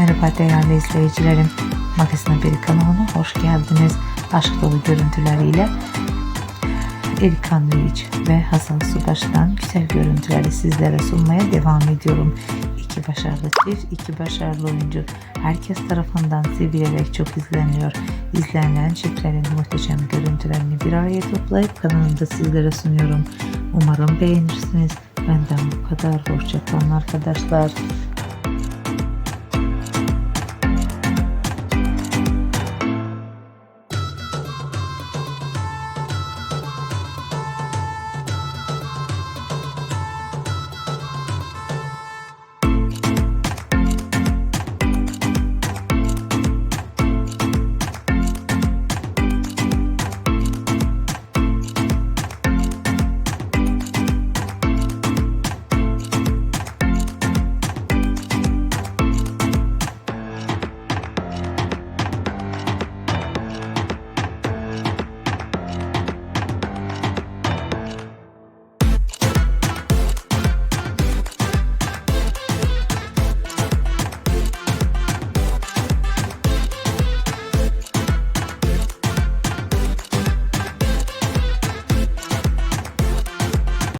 Merhaba değerli izleyicilerim. Magazin Haberi kanalına hoş geldiniz. Aşk dolu görüntüleriyle Erkan Yiğiç ve Hasan Subaş'tan güzel görüntüleri sizlere sunmaya devam ediyorum. İki başarılı çift, iki başarılı oyuncu. Herkes tarafından sevilerek çok izleniyor. İzlenen çiftlerin muhteşem görüntülerini bir araya toplayıp kanalımda sizlere sunuyorum. Umarım beğenirsiniz. Benden bu kadar. Hoşçakalın arkadaşlar.